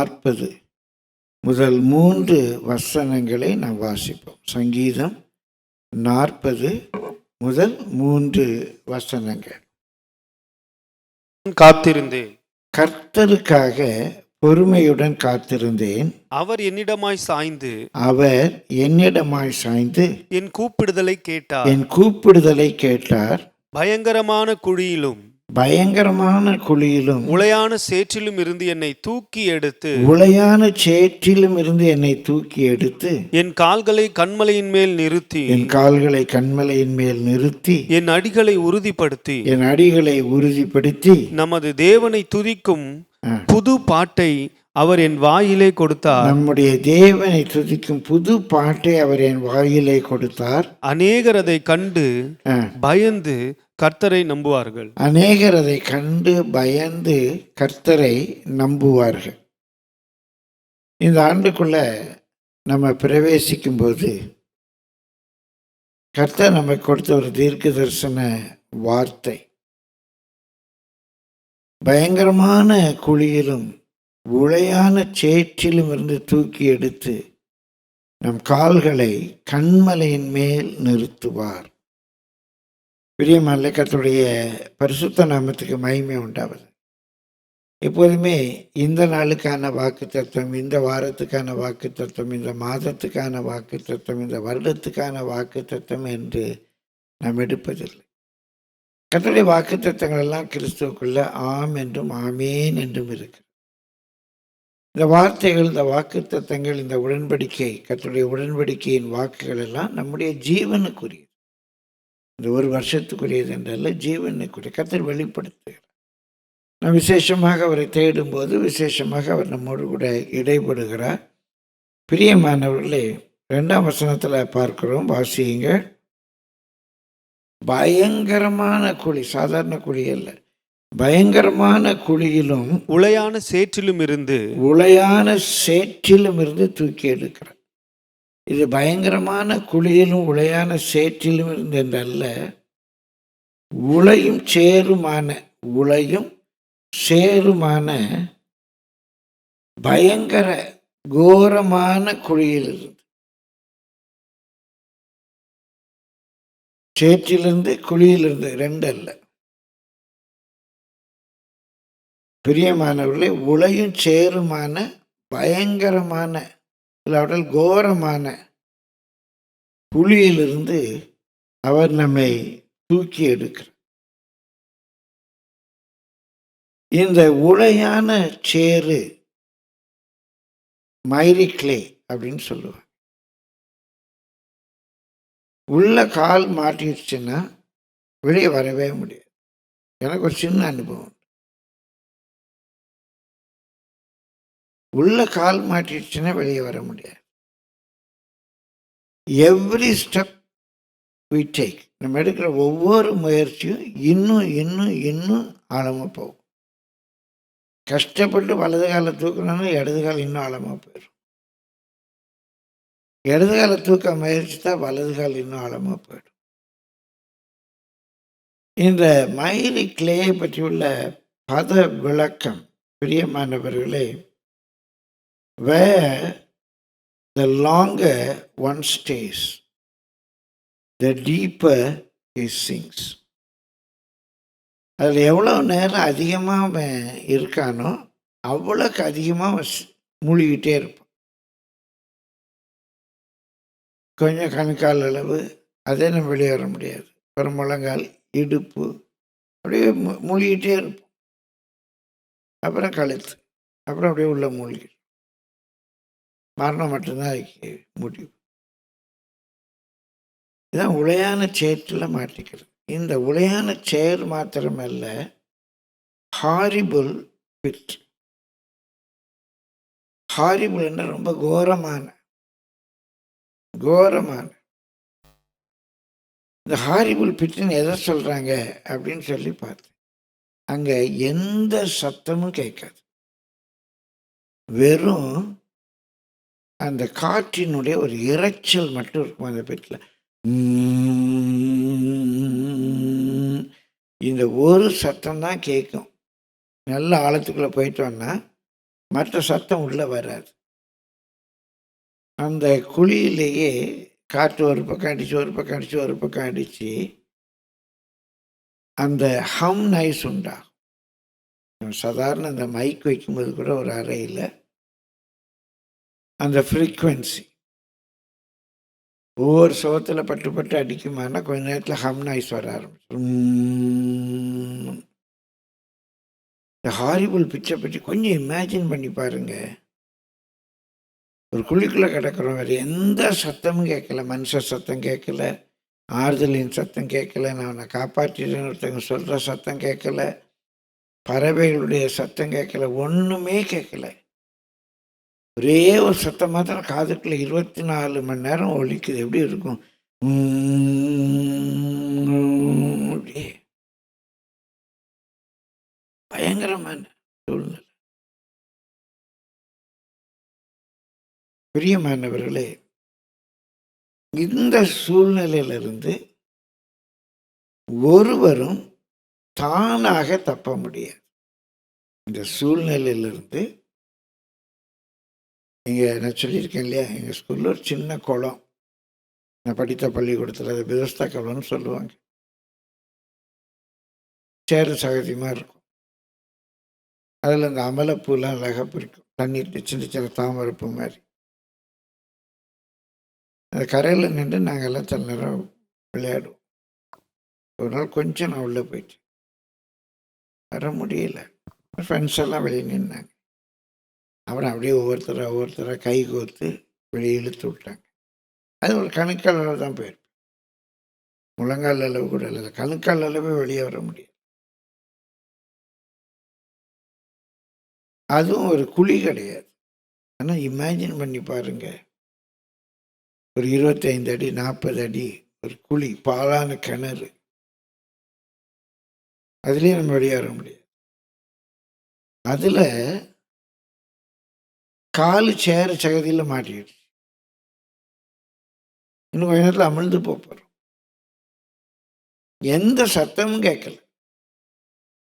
நாற்பது. முதல் மூன்று வசனங்களை நாம் வாசிப்போம். சங்கீதம் நாற்பது முதல் மூன்று வசனங்கள். காத்திருந்தேன். கர்த்தருக்காக பொறுமையுடன் காத்திருந்தேன். அவர் என்னிடமாய் சாய்ந்து அவர் என்னிடமாய் சாய்ந்து என் கூப்பிடுதலை கேட்டார். என் கூப்பிடுதலை கேட்டார். பயங்கரமான குழியிலும் பயங்கரமான குழியிலும் உளையான சேற்றிலும் இருந்து என்னை தூக்கி எடுத்து உளையான சேற்றிலும் இருந்து என்னை தூக்கி எடுத்து என் கால்களை கண்மலையின் மேல் நிறுத்தி என் கால்களை கண்மலையின் மேல் நிறுத்தி என் அடிகளை உறுதிப்படுத்தி என் அடிகளை உறுதிப்படுத்தி நமது தேவனை துதிக்கும். புது பாட்டை அவர் என் வாயிலே கொடுத்தார் நம்முடைய தேவனை துதிக்கும் புது பாட்டை அவர் என் வாயிலே கொடுத்தார் அநேகர் அதை கண்டு. பயந்து கர்த்தரை நம்புவார்கள். அநேகர் அதை கண்டு பயந்து கர்த்தரை நம்புவார்கள். இந்த ஆண்டுக்குள்ள நம்ம பிரவேசிக்கும் போது கர்த்தர் நமக்கு கொடுத்த ஒரு தீர்க்க தரிசன வார்த்தை. பயங்கரமான குழியிலும் உளையான சேற்றிலும் இருந்து தூக்கி எடுத்து நம் கால்களை கண்மலையின் மேல் நிறுத்துவார். பிரியமான கத்துடைய பரிசுத்த நாமத்துக்கு மகிமை உண்டாவது எப்போதுமே இந்த நாளுக்கான வாக்கு தத்துவம் இந்த வாரத்துக்கான வாக்கு தத்துவம் இந்த மாதத்துக்கான வாக்கு தத்துவம் இந்த வருடத்துக்கான வாக்கு தத்துவம் என்று நாம் எடுப்பதில்லை. கத்துடைய வாக்கு தத்துவங்கள் எல்லாம் கிறிஸ்துவுக்குள்ள ஆம் என்றும் ஆமேன் என்றும் இருக்கு. இந்த வார்த்தைகள் இந்த வாக்கு தத்தங்கள் இந்த உடன்படிக்கை கத்துடைய உடன்படிக்கையின் வாக்குகள் எல்லாம் நம்முடைய ஜீவனுக்குரிய இந்த ஒரு வருஷத்துக்குரியது என்றல்ல ஜீவனுக்குரிய கர்த்தர் வெளிப்படுத்துகிறார். நாம் விசேஷமாக அவரை தேடும்போது விசேஷமாக அவர் நம்மோடு கூட இடைபடுகிறார். பிரியமானவர்களே ரெண்டாம் வசனத்தில் பார்க்கிறோம் வாசியுங்க பயங்கரமான குழி சாதாரண குழி அல்ல. பயங்கரமான குழியிலும் உளையான சேற்றிலும் இருந்து உளையான சேற்றிலும் இருந்து தூக்கி எடுக்கிறார். இது பயங்கரமான குழியிலும் உளையான சேற்றிலும் இருந்து என்றல்ல உளையும் சேருமான உளையும் சேருமான பயங்கர கோரமான குழியில் இருந்து சேற்றிலிருந்து குழியிலிருந்து ரெண்டு அல்ல பிரியமானவர்களே உளையும் சேருமான பயங்கரமான இல்லாவிட்டால் கோரமான குழியிலிருந்து அவர் நம்மை தூக்கி எடுக்கிறார். இந்த உளையான சேரு மைரிக்ளே அப்படின்னு சொல்லுவாங்க. உள்ள கால் மாட்டிடுச்சுன்னா வெளியே வரவே முடியாது. எனக்கு ஒரு சின்ன அனுபவம். உள்ள கால் மாட்டிடுச்சுன்னா வெளியே வர முடியாது. எவ்ரி ஸ்டெப் வி டேக் நம்ம எடுக்கிற ஒவ்வொரு முயற்சியும் இன்னும் இன்னும் இன்னும் ஆழமாக போகும். கஷ்டப்பட்டு வலது காலை தூக்கணும்னா இடது கால் இன்னும் ஆழமாக போயிடும். இடது காலை தூக்க முயற்சி தான் வலது கால் இன்னும் ஆழமாக போயிடும். இந்த மயிலி கிளேயை பற்றியுள்ள பத விளக்கம் பிரியமானவர்களே where the longer one stays, the deeper he sinks. அதில் எவ்வளோ நேரம் அதிகமாக அவன் இருக்கானோ அவ்வளோக்கு அதிகமாக அவன் மூழ்கிட்டே இருப்பான். கொஞ்சம் கணுக்கால் அளவு அதே நம்ம வெளியே வர முடியாது. அப்புறம் முழங்கால் இடுப்பு அப்படியே மூழ்கிட்டே இருப்போம் அப்புறம் கழுத்து அப்புறம் அப்படியே உள்ள மூழ்கிடும். மரணம் மட்டும்தான் அதுக்கு முடிவு இதான் உளையான சேற்றில் மாட்டிக்கிறது இந்த உளையான சேர் மாத்திரமல்ல ஹாரிபுல் பிட். ஹாரிபுல்னா ரொம்ப கோரமான கோரமான. இந்த ஹாரிபுல் பிட்டுன்னு எதை சொல்கிறாங்க அப்படின்னு சொல்லி பார்த்தேன். அங்கே எந்த சத்தமும் கேட்காது. வெறும் அந்த காற்றினுடைய ஒரு இரைச்சல் மட்டும் இருக்கும் அந்த பெட்டில். இந்த ஒரு சத்தம் தான் கேட்கும் நல்ல ஆழத்துக்குள்ளே போயிட்டோன்னா மற்ற சத்தம் உள்ளே வராது. அந்த குழியிலேயே காற்று ஒரு பக்கம் அடித்து ஒரு பக்கம் அடித்து ஒரு பக்கம் அடித்து அந்த ஹம் நைஸ் உண்டாகும். சாதாரண அந்த மைக் வைக்கும்போது கூட ஒரு அறையில் அந்த ஃப்ரீக்குவென்சி ஒவ்வொரு சுகத்தில் பட்டு பட்டு அடிக்குமானா கொஞ்ச நேரத்தில் ஹம் நாய்ஸ் வர ஆரம்பிச்சிடும் இந்த ஹாரிபிள் பிச்சை பற்றி கொஞ்சம் இமேஜின் பண்ணி பாருங்க. ஒரு குழிக்குள்ளே கிடக்கிறோம். வேறு எந்த சத்தமும் கேட்கல. மனுஷ சத்தம் கேட்கல. ஆறுதலின் சத்தம் கேட்கல. நான் அவனை காப்பாற்றிடுன்னு ஒருத்தவங்க சொல்கிற சத்தம் கேட்கல. பறவைகளுடைய சத்தம் கேட்கல. ஒன்றுமே கேட்கல. ஒரே ஒரு சத்தம் தான் காதுக்குள்ள இருபத்தி நாலு மணி நேரம் ஒழிக்குது எப்படி இருக்கும்? அப்படியே பயங்கரமான சூழ்நிலை பிரியமானவர்களே இந்த சூழ்நிலையிலிருந்து ஒருவரும் தானாக தப்ப முடியாது இந்த சூழ்நிலையிலிருந்து இங்கே நான் சொல்லியிருக்கேன் இல்லையா? எங்கள் ஸ்கூலில் ஒரு சின்ன குளம். நான் படித்த பள்ளிக்கூடத்தில் அது விவஸ்தா குளம்னு சொல்லுவாங்க. சேறு சகதியமாக இருக்கும். அதில் இந்த அமலப்பூலாம் அழகாக பிடிக்கும் தண்ணீர் சின்ன சின்ன தாமரைப்பூ மாதிரி. அந்த கரையில் நின்று நாங்கள் எல்லாம் சில நேரம் விளையாடுவோம். ஒரு நாள் கொஞ்சம் நான் உள்ளே போயிட்டேன். வர முடியல. ஃப்ரெண்ட்ஸ் எல்லாம் வெளியே நின்னாங்க. அப்புறம் அப்படியே ஒவ்வொருத்தரை ஒவ்வொருத்தரை கை கோர்த்து வெளியே இழுத்து விட்டாங்க. அது ஒரு கணுக்கால் அளவு தான் போயிருப்பேன் முழங்கால் அளவு கூட இல்லை. கணுக்கால் அளவே வெளியே வர முடியாது அதுவும் ஒரு குழி கிடையாது. ஆனால் இமேஜின் பண்ணி பாருங்க. ஒரு இருபத்தைந்து அடி நாற்பது அடி ஒரு குழி பாலான கிணறு. அதுலேயே நம்ம வெளியே வர முடியாது. அதில் காலு சேர சகதியில் மாட்டிடுச்சு. இன்னும் கொஞ்ச நேரத்தில் அமிழ்ந்து போகிறோம் எந்த சத்தமும் கேட்கல.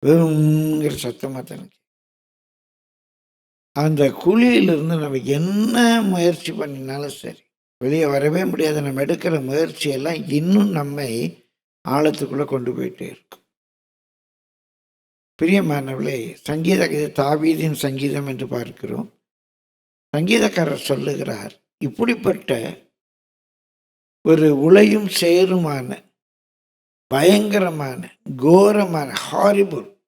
வெறுங்கிற சத்தமாக தான் அந்த குழியிலிருந்து நம்ம என்ன முயற்சி பண்ணினாலும் சரி வெளியே வரவே முடியாது. நம்ம எடுக்கிற முயற்சியெல்லாம் இன்னும் நம்மை ஆழத்துக்குள்ளே கொண்டு போயிட்டே இருக்கும். பிரியமானவளே சங்கீத இது தாவீதின் சங்கீதம் என்று பார்க்கிறோம். சங்கீதக்காரர் சொல்லுகிறார் இப்படிப்பட்ட ஒரு உளையும் சேருமான பயங்கரமான கோரமான ஹாரிபுல்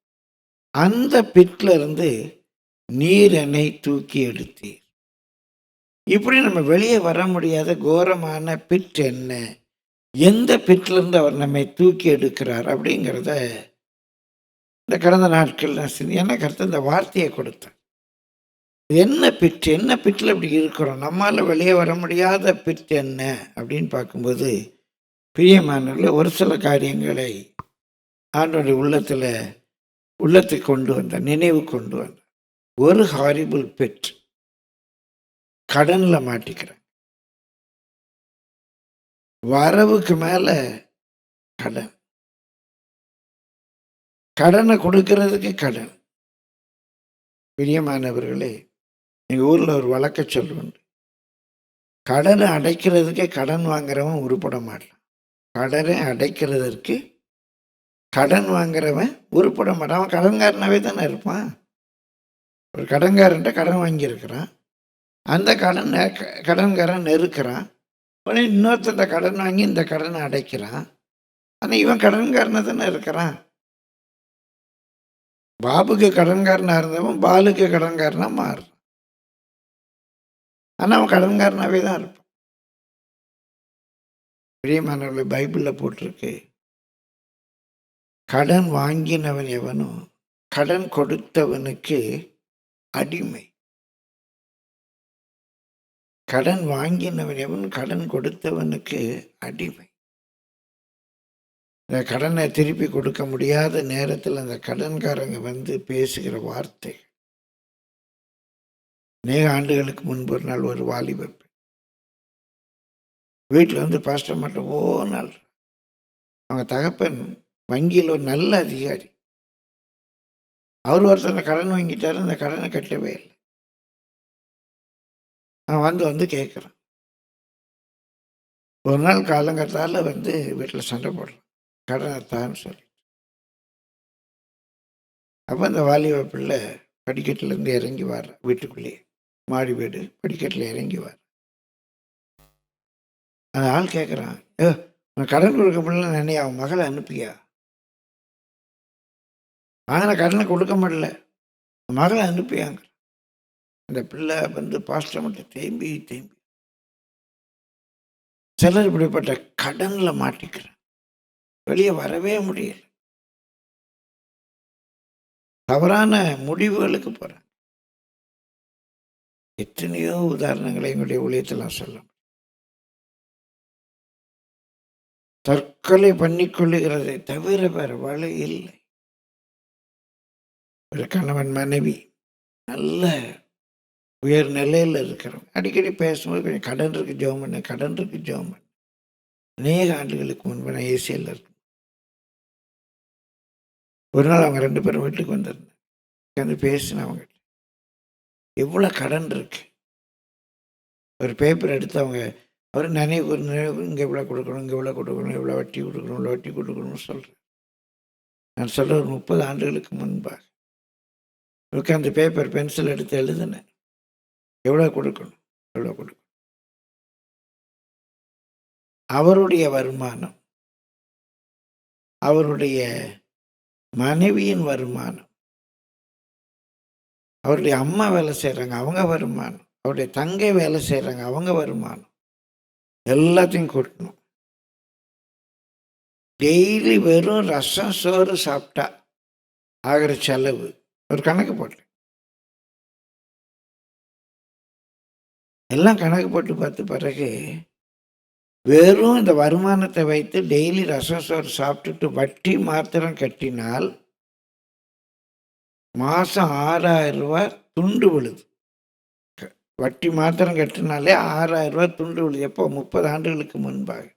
அந்த பிட்ல இருந்து நீர் என்னை தூக்கி எடுத்தீர். இப்படி நம்ம வெளியே வர முடியாத கோரமான பிட் என்ன? எந்த பிட்லேருந்து அவர் நம்மை தூக்கி எடுக்கிறார் அப்படிங்கிறத இந்த கடந்த நாட்கள் நான் சிந்தி எனக்கு இந்த வார்த்தையை கொடுத்தேன். என்ன பிற்று என்ன பிற்றில் இப்படி இருக்கிறோம்? நம்மால் வெளியே வர முடியாத பிற்று என்ன? அப்படின்னு பார்க்கும்போது பிரியமானவர்கள் ஒரு சில காரியங்களை ஆண்டோடைய உள்ளத்தில் உள்ளத்துக்கு கொண்டு வந்தார் நினைவு கொண்டு வந்தார். ஒரு ஹாரிபிள் பெட் கடனில் மாட்டிக்கிறேன் வரவுக்கு மேலே கடன். கடனை கொடுக்கறதுக்கு கடன். பிரியமானவர்களே எங்கள் ஊரில் ஒரு வழக்க சொல்லுண்டு கடனை அடைக்கிறதுக்கே கடன் வாங்குறவன் உருப்பட மாட்டான். கடனை அடைக்கிறதற்கு கடன் வாங்குறவன் உருப்பட மாட்டான். அவன் கடன்காரனாவே தானே இருப்பான். ஒரு கடன்காரன்ட்ட கடன் வாங்கியிருக்கிறான். அந்த கடன் கடன்காரன் நெருக்கிறான். உடனே இன்னொருத்தட்ட கடன் வாங்கி இந்த கடனை அடைக்கிறான். ஆனால் இவன் கடன்காரனை தானே இருக்கிறான். பாபுக்கு கடன்காரனாக இருந்தவன் பாலுக்கு கடன்காரனாக மாறுறான். ஆனால் அவன் கடன்காரனாகவே தான் இருப்பான். பிரியமானவர்களை பைபிளில் போட்டிருக்கு. கடன் வாங்கினவன் எவனும் கடன் கொடுத்தவனுக்கு அடிமை. கடன் வாங்கினவன் எவன் கடன் கொடுத்தவனுக்கு அடிமை. இந்த கடனை திருப்பி கொடுக்க முடியாத நேரத்தில் அந்த கடன்காரங்க வந்து பேசுகிற வார்த்தை அநேக ஆண்டுகளுக்கு முன்பு ஒரு நாள் ஒரு வாலிபர் வீட்டில் வந்து பாஸ்டர் மட்டும் ஓ நாள். அவங்க தகப்பன் வங்கியில் ஒரு நல்ல அதிகாரி. அவர் ஒருத்தர் கடன் வாங்கிட்டாரு அந்த கடனை கட்டவே இல்லை. அவன் வந்து வந்து கேட்குறான். ஒரு நாள் காலங்கத்தால் வந்து வீட்டில் சண்டை போடுறான். கடனை தான்னு சொல்லி அப்போ அந்த வாலிப பிள்ளை படிக்கட்டுலேருந்து இறங்கி வர வீட்டுக்குள்ளேயே. மாடி வீடு படிக்கட்டில் இறங்கிவார். அந்த ஆள் கேட்குறான் ஏ உனக்கு கடன் கொடுக்க முடியல நினையா? அவன் மகளை அனுப்பியா? வாங்கின கடனை கொடுக்க முடியல. மகளை அனுப்பியாங்க. அந்த பிள்ளை வந்து பாஸ்டர் மட்டும் தேம்பி தேம்பி. சிலர் இப்படிப்பட்ட கடனில் மாட்டிக்கிறான் வெளியே வரவே முடியல. தவறான முடிவுகளுக்கு போகிறேன் எத்தனையோ உதாரணங்களை எங்களுடைய ஊழியத்தில் நான் சொல்ல தற்கொலை பண்ணிக்கொள்ளுகிறதை தவிர வேற வழி இல்லை. ஒரு கணவன் மனைவி நல்ல உயர் நிலையில் இருக்கிறவங்க. அடிக்கடி பேசும்போது கொஞ்சம் கடன் இருக்கு ஜோம் பண்ணு கடன் இருக்கு ஜோம் பண்ணு. அநேக ஆண்டுகளுக்கு முன்பு நான் ஏசியில் இருக்கேன் ஒரு நாள் அவங்க ரெண்டு பேரும் வீட்டுக்கு வந்திருந்தேன் உட்காந்து பேசினேன் அவங்ககிட்ட எவ்வளோ கடன் இருக்கு? ஒரு பேப்பர் எடுத்து அவங்க அவர் நினைவு நினைவு இங்கே இவ்வளோ கொடுக்கணும் இங்கே இவ்வளோ கொடுக்கணும் இவ்வளோ வட்டி கொடுக்கணும் இவ்வளோ வட்டி கொடுக்கணும்னு சொல்கிறேன் நான் சொல்கிற ஒரு முப்பது ஆண்டுகளுக்கு முன்பாக. உட்காந்து பேப்பர் பென்சில் எடுத்து எழுதுனேன். எவ்வளோ கொடுக்கணும்? எவ்வளோ கொடுக்கணும்? அவருடைய வருமானம் அவருடைய மனைவியின் வருமானம் அவருடைய அம்மா வேலை செய்கிறாங்க அவங்க வருமானம். அவருடைய தங்கை வேலை செய்கிறாங்க அவங்க வருமானம். எல்லாத்தையும் கூட்டணும் டெய்லி வெறும் ரசம் சோறு சாப்பிட்டா ஆகிற செலவு ஒரு கணக்கு போட்டேன் எல்லாம் கணக்கு போட்டு பார்த்த பிறகு வெறும் இந்த வருமானத்தை வைத்து டெய்லி ரசம் சோறு சாப்பிட்டுட்டு வட்டி மாத்திரம் கட்டினால் மாதம் ஆறாயிரம் ரூபா துண்டு விழுது. க- வட்டி மாத்திரம் கட்டினாலே ஆறாயிரம் ரூபா துண்டு விழுது. எப்போ? முப்பது ஆண்டுகளுக்கு முன்பாக.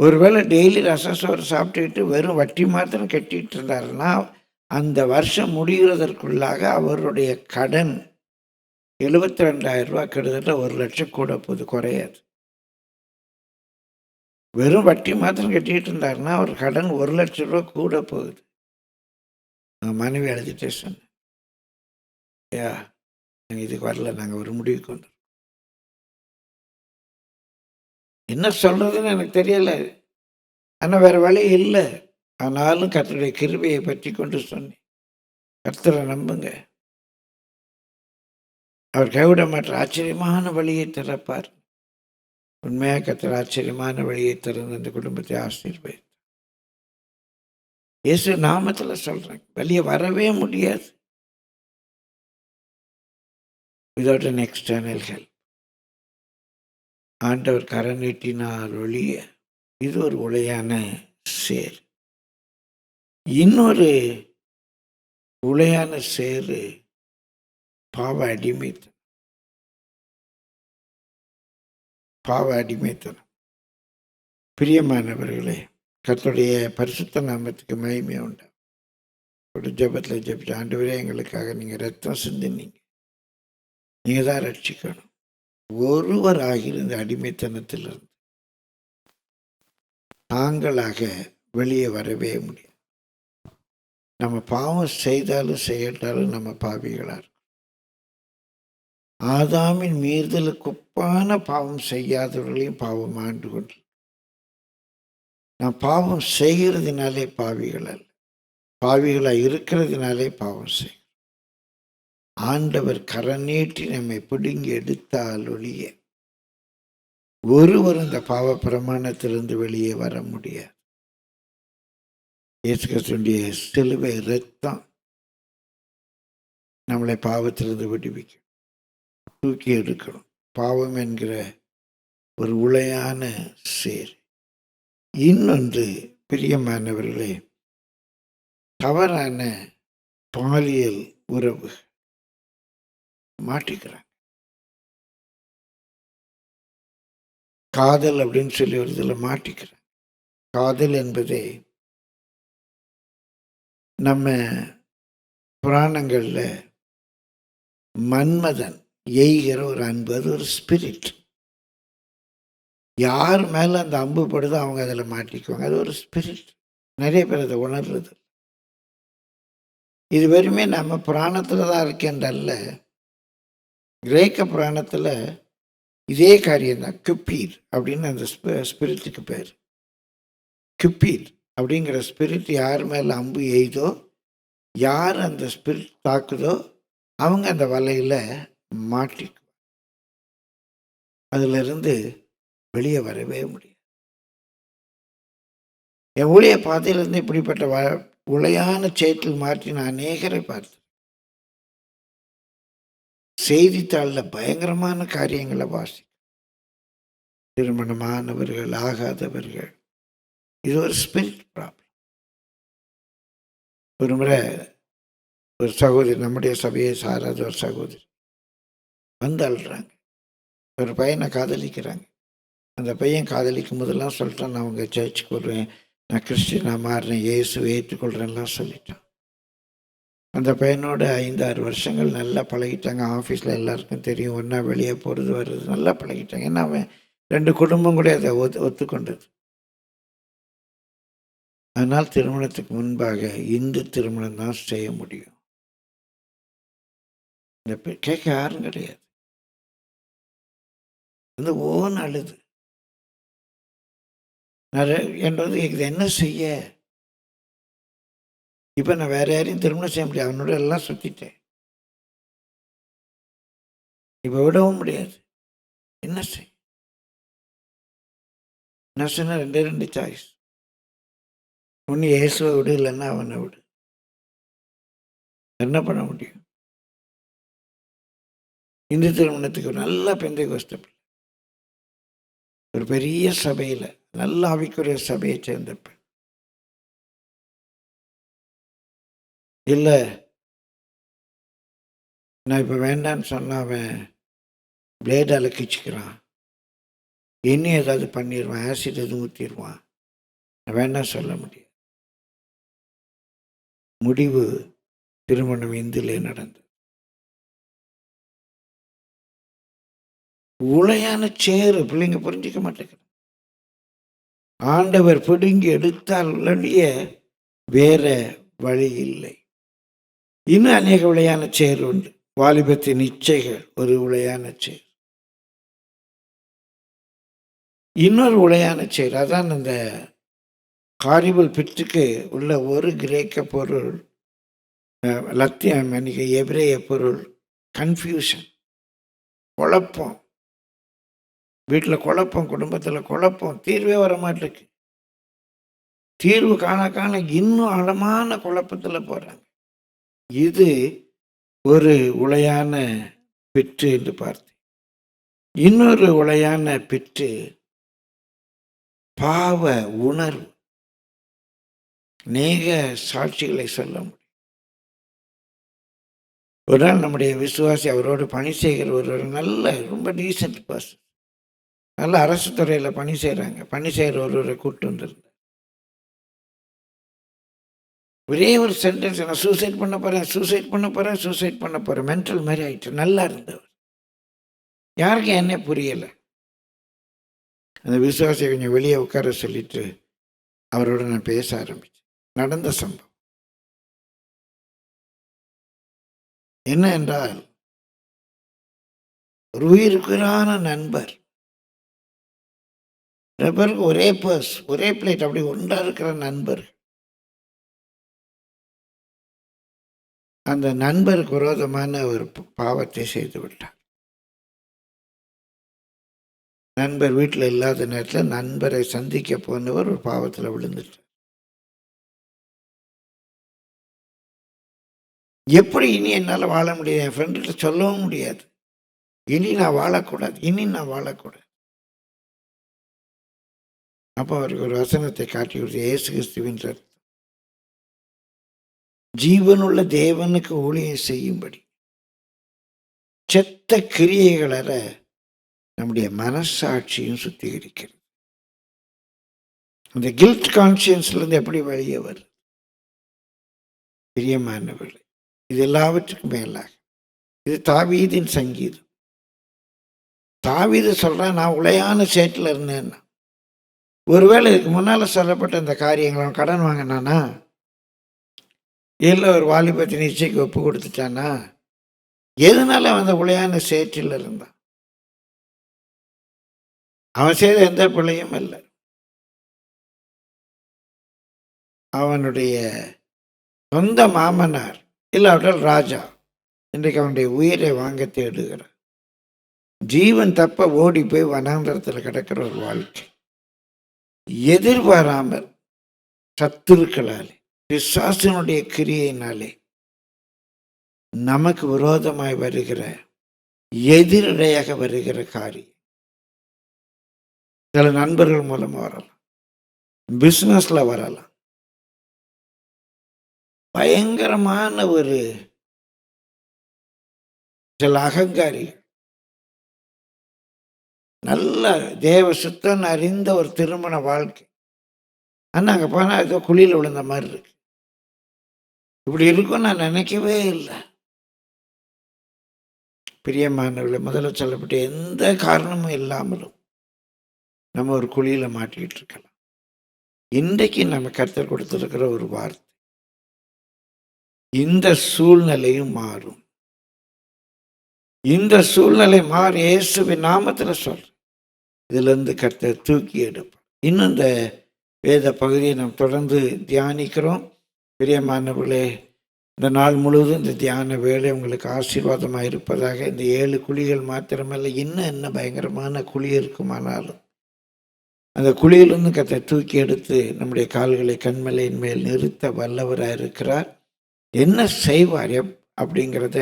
ஒருவேளை டெய்லி ரசம் சோறு சாப்பிட்டுக்கிட்டு வெறும் வட்டி மாத்திரம் கட்டிகிட்டு இருந்தாருன்னா அந்த வருஷம் முடிகிறதற்குள்ளாக அவருடைய கடன் எழுபத்தி ரெண்டாயிரம் ரூபா கிட்டத்தட்ட ஒரு லட்சம் கூட போகுது குறையாது. வெறும் வட்டி மாத்திரம் கட்டிகிட்டு இருந்தாருன்னா அவர் கடன் ஒரு லட்சம் ரூபா கூட போகுது. எங்கள் மனைவி எழுதிட்டே சொன்னேன். ஐயா நாங்கள் இதுக்கு வரல நாங்கள் ஒரு முடிவுக்கு வந்துடும் என்ன சொல்கிறதுன்னு எனக்கு தெரியலை. ஆனால் வேறு வழி இல்லை. ஆனாலும் கர்த்தருடைய கிருபையை பற்றி கொண்டு சொன்னேன். கர்த்தரை நம்புங்க. அவர் கைவிட மாற்ற ஆச்சரியமான வழியை திறப்பார். உண்மையாக கர்த்தர் ஆச்சரியமான வழியை திறந்து அந்த குடும்பத்தை ஆசீர்வதி இயேசு நாமத்தில் சொல்கிறேன் வெளியே வரவே முடியாது. விதவுட் அன் எக்ஸ்டர்னல் ஹெல்ப் ஆண்டவர் கரநீட்டினார் ஒழிய இது ஒரு உளையான சேர். இன்னொரு உளையான சேரு பாவ அடிமைத்தனம். பாவ அடிமைத்தனம். பிரியமானவர்களே கர்த்தருடைய பரிசுத்த நாமத்துக்கு மகிமையாக உண்டு. ஒரு ஜெபத்தில் ஜெபிச்சு ஆண்டவரே எங்களுக்காக நீங்கள் ரத்தம் சிந்தினீங்க. நீங்கள் தான் ரட்சிக்கணும் ஒருவர் ஆகியிருந்த அடிமைத்தனத்திலிருந்து தாங்களாக வெளியே வரவே முடியாது. நம்ம பாவம் செய்தாலும் செய்யட்டாலும் நம்ம பாவிகளாக இருக்கும் ஆதாமின் மீறுதலுக்கு ஒப்பான பாவம் செய்யாதவர்களையும் பாவம் ஆண்டு கொண்டு நான் பாவம் செய்கிறதுனாலே பாவிகள் அல்ல. பாவிகளாக இருக்கிறதுனாலே பாவம் செய்கிறோம். ஆண்டவர் கரநீட்டி நம்மை பிடுங்கி எடுத்தால் ஒழிய ஒருவர் இந்த பாவ பிரமாணத்திலிருந்து வெளியே வர முடியாது. இயேசு சிலுவை ரத்தம் நம்மளை பாவத்திலிருந்து விடுவிக்கும். தூக்கி எடுக்கணும். பாவம் என்கிற ஒரு உளையான சேர் இன்னொன்று பிரியமானவர்களே தவறான பாலியல் உறவு மாட்டிக்கிறாங்க காதல் அப்படின்னு சொல்லி ஒரு இதில் மாட்டிக்கிறாங்க காதல் என்பதே நம்ம புராணங்களில் மன்மதன் எய்கிற ஒரு அன்பு அது ஒரு ஸ்பிரிட் யார் மேலே அந்த அம்பு படுதோ அவங்க அதில் மாட்டிக்குவாங்க. அது ஒரு ஸ்பிரிட் நிறைய பேர் அதை உணர்றது. இது வெறுமே நம்ம புராணத்தில் தான் இருக்கின்றல்ல. கிரேக்க புராணத்தில் இதே காரியம்தான் குப்பீர் அப்படின்னு அந்த ஸ்பிரிட்டுக்கு பேர். குப்பீர் அப்படிங்கிற ஸ்பிரிட் யார் மேலே அம்பு எய்தோ யார் அந்த ஸ்பிரிட் தாக்குதோ அவங்க அந்த வலையில் மாட்டிக்கும் அதிலிருந்து வெளியே வரவே முடியாது. என் ஊழிய பாதையிலிருந்து இப்படிப்பட்ட வ உளையான சேற்றில் நான் அநேகரை பார்த்தேன். செய்தித்தாளில் பயங்கரமான காரியங்களை வாசி திருமணமானவர்கள் ஆகாதவர்கள். இது ஒரு ஸ்பிரிட் ப்ராப்ளம் ஒரு முறை ஒரு சகோதரி நம்முடைய சபையை சாராத ஒரு சகோதரி வந்து அழுறாங்க. ஒரு பையனை காதலிக்கிறாங்க. அந்த பையன் காதலிக்கும் போதெல்லாம் சொல்லிட்டான் நான் அவங்க சர்ச்சுக்கு வருவேன் நான் கிறிஸ்டினாக மாறினேன் இயேசு ஏற்றுக்கொள்கிறேன்லாம் சொல்லிட்டான். அந்த பையனோட ஐந்தாறு வருஷங்கள் நல்லா பழகிட்டாங்க. ஆஃபீஸில் எல்லாருக்கும் தெரியும். ஒன்றா வெளியே போகிறது வர்றது நல்லா பழகிட்டாங்க. ஏன்னா அவன் ரெண்டு குடும்பம் கூட அதை ஒத்து ஒத்துக்கொண்டது. அதனால் திருமணத்துக்கு முன்பாக இந்து திருமணம் தான் செய்ய முடியும். இந்த கேட்க யாரும் கிடையாது. வந்து ஓன் அழுது. என்றது இது என்ன செய்ய? இப்போ நான் வேற யாரையும் திருமணம் செய்ய முடியாது. அவனோட எல்லாம் சுற்றிட்டேன் இப்போ விடவும் முடியாது. என்ன செய்? நான் சொன்ன ரெண்டே ரெண்டு சாய்ஸ் ஒன்று இயேசுவை விடு இல்லைன்னா அவனை விடு. என்ன பண்ண முடியும்? இந்து திருமணத்துக்கு ஒரு நல்ல பெந்தை கோஷ்டப்பள் ஒரு பெரிய சபையில் நல்ல ஆவிக்குரிய சபையை சேர்ந்திருப்பேன். இல்லை. நான் இப்போ வேண்டான்னு சொன்னா அவன் பிளேட் அலக்கிச்சுக்கிறான் இனி ஏதாவது பண்ணிடுவான் ஆசிட் எதுவும் ஊற்றிடுவான் நான் வேண்டாம் சொல்ல முடியாது. முடிவு திருமணம் இந்திலே நடந்தது. உளையான சேரு பிள்ளைங்க புரிஞ்சிக்க மாட்டேங்கிறாங்க ஆண்டவர் பிடுங்கி எடுத்தால் உள்ளடிய வேற வழி இல்லை. இன்னும் அநேக விளையான சேர் உண்டு. வாலிபத்தின் இச்சைகள் ஒரு விளையான சேர் இன்னொரு உளையான சேர் அதான் அந்த காரிபல் பிட்டுக்கு உள்ள ஒரு கிரேக்க பொருள் அஹ், லத்திய மன்னிக்க எபிரேய பொருள் கன்ஃபியூஷன் குழப்பம். வீட்டில் குழப்பம் குடும்பத்தில் குழப்பம் தீர்வே வர மாட்டேருக்கு தீர்வு காண காண இன்னும் ஆழமான குழப்பத்தில் போகிறாங்க இது ஒரு உளையான பிற்று என்று பார்த்தேன். இன்னொரு உளையான பிற்று பாவ உணர்வு. நேக சாட்சிகளை சொல்ல முடியும். ஒரு நாள் நம்முடைய விசுவாசி அவரோடு பணி செய்கிற ஒரு நல்ல ரொம்ப டீசென்ட் பர்சன் நல்ல அரசு துறையில் பணி செய்கிறாங்க பணி செய்கிற ஒருவரை கூப்பிட்டு வந்துருந்தேன். ஒரே ஒரு சென்டென்ஸ் நான் சூசைட் பண்ண போகிறேன் சூசைட் பண்ண போகிறேன் சூசைட் பண்ண போகிறேன் மென்டல் மாதிரி ஆயிடுச்சு நல்லா இருந்தவர். யாருக்கும் என்ன புரியலை? அந்த விசுவாசியை கொஞ்சம் வெளியே உட்கார சொல்லிட்டு அவரோட நான் பேச ஆரம்பித்தேன் நடந்த சம்பவம். என்ன என்றால் ஒரு உயிருக்குறான நண்பர் சில பேருக்கு ஒரே பர்ஸ் ஒரே பிளேட் அப்படி ஒன்றா இருக்கிற நண்பர். அந்த நண்பருக்கு விரோதமான ஒரு பாவத்தை செய்து விட்டார். நண்பர் வீட்டில் இல்லாத நேரத்தில் நண்பரை சந்திக்க போனவர் ஒரு பாவத்தில் விழுந்துட்டார். எப்படி இனி என்னால் வாழ முடியாது என் ஃப்ரெண்டுகிட்ட சொல்லவும் முடியாது. இனி நான் வாழக்கூடாது. இனி நான் வாழக்கூடாது. அப்போ அவருக்கு ஒரு வசனத்தை காட்டி கொடுத்து ஏசு கிறிஸ்துவின் ரத்தம் ஜீவனுள்ள தேவனுக்கு ஊழியம் செய்யும்படி. செத்த கிரியைகளற நம்முடைய மனசாட்சியும் சுத்திகரிக்கிறது. அந்த கில்ட் கான்சியன்ஸ்லேருந்து எப்படி வெளியே வருது? பிரியமானவர்களே இது எல்லாவற்றுக்கும் மேலாக. இது தாவீதின் சங்கீதம். தாவீது சொல்கிறேன் நான் உளையான சேட்டில் இருந்தேன்னா ஒருவேளை இதுக்கு முன்னால் சொல்லப்பட்ட இந்த காரியங்களை அவன் கடன் வாங்கினானா? இல்லை ஒரு வாலிபத்தின் இச்சைக்கு ஒப்பு கொடுத்துட்டானா? எதனால அவன் அந்த பிள்ளையான சேற்றில் இருந்தான்? அவன் செய்த எந்த பிள்ளையும் இல்லை அவனுடைய சொந்த மாமனார் இல்லாவிட்டால் ராஜா இன்றைக்கு அவனுடைய உயிரை வாங்க தேடுகிறான் ஜீவன் தப்ப ஓடி போய் வனாந்திரத்தில் கிடக்கிற ஒரு வாழ்க்கை. எதிர்பாராமல் சத்துருக்களாலே பிசாசினுடைய கிரியையினாலே நமக்கு விரோதமாய் வருகிற எதிரடையாக வருகிற காரியம். சில நண்பர்கள் மூலமா வரலாம். பிஸ்னஸில் வரலாம். பயங்கரமான ஒரு சில அகங்காரிகள். நல்ல தேவ சுத்தம் அறிந்த ஒரு திருமண வாழ்க்கை. ஆனால் அங்கே போனால் ஏதோ குழியில் விழுந்த மாதிரி இருக்கு. இப்படி இருக்கும் நான் நினைக்கவே இல்லை. பிரியமானவர்களை முதல்ல சொல்லப்பட்ட எந்த காரணமும் இல்லாமலும் நம்ம ஒரு குழியில் மாட்டிக்கிட்டு இருக்கலாம். இன்றைக்கு நம்ம கர்த்தர் கொடுத்துருக்கிற ஒரு வார்த்தை. இந்த சூழ்நிலையும் மாறும். இந்த சூழ்நிலை மாறி இயேசுவின் நாமத்தில் சொல்கிறேன் இதிலிருந்து கர்த்தர் தூக்கி எடுப்போம் இன்னும் இந்த வேத பகுதியை நாம் தொடர்ந்து தியானிக்கிறோம். பிரியமானவர்களே இந்த நாள் முழுவதும் இந்த தியான வேலை உங்களுக்கு ஆசீர்வாதமாக இருப்பதாக இந்த ஏழு குழிகள் மாத்திரமல்ல இன்னும் என்ன பயங்கரமான குழி இருக்குமானாலும் அந்த குழியிலிருந்து கத்தை தூக்கி எடுத்து நம்முடைய கால்களை கண்மலையின் மேல் நிறுத்த வல்லவராக இருக்கிறார் என்ன செய்வார் எப் அப்படிங்கிறத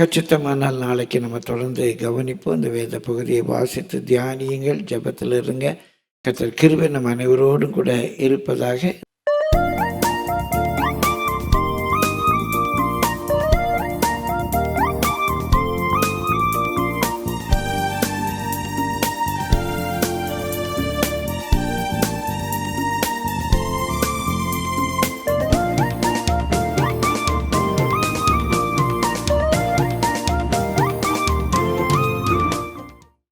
கச்சித்தமானால் நாளைக்கு நம்ம தொடர்ந்து கவனிப்போம். இந்த வேத பகுதியை வாசித்து தியானியுங்கள் ஜெபத்தில் இருங்க கத்தர் கிருபை நம் அனைவரோடும் கூட இருப்பதாக